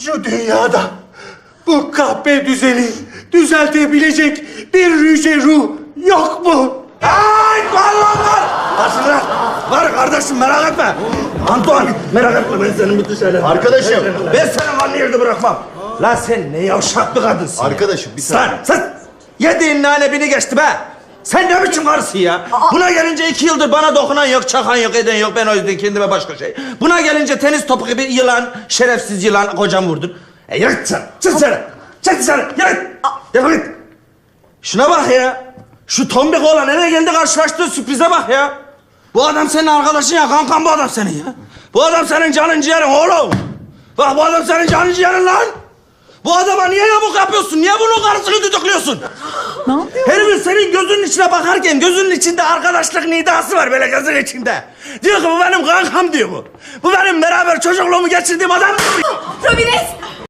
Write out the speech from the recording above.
Şu dünyada bu kahpe düzeni düzeltebilecek bir yüce ruh yok mu? Ay var lan var. Varsın lan. Var kardeşim merak etme. Antoine merak etme ben senin bütün şeyleri. Arkadaşım. Ben seni kanlı yerde bırakmam. Lan sen ne yavşak bir kadınsın. Arkadaşım bir Sen, sen yediğin nane bini geçti be. Sen ne biçim karısı ya? Buna gelince iki yıldır bana dokunan yok, çakan yok, eden yok. Ben o yüzden kendime başka şey. Buna gelince tenis topu gibi yılan, şerefsiz yılan kocam vurdun. E yürü git sen, çık dışarı. Çık dışarı, yürü. Defol git. Şuna bak ya. Şu tombik oğlan nereye geldi karşılaştığı sürprize bak ya. Bu adam senin arkadaşın ya, kankan bu adam senin ya. Bu adam senin canın ciğerin oğlum. Bak bu adam senin canın ciğerin lan. Bu adama niye yamuk yapıyorsun? Niye bunun karısını düdüklüyorsun? Ne yapıyor? Herifin senin gözünün içine bakarken gözünün içinde arkadaşlık nidası var böyle gözün içinde. Diyor ki bu benim kankam diyor bu. Bu benim beraber çocukluğumu geçirdiğim adam. Robines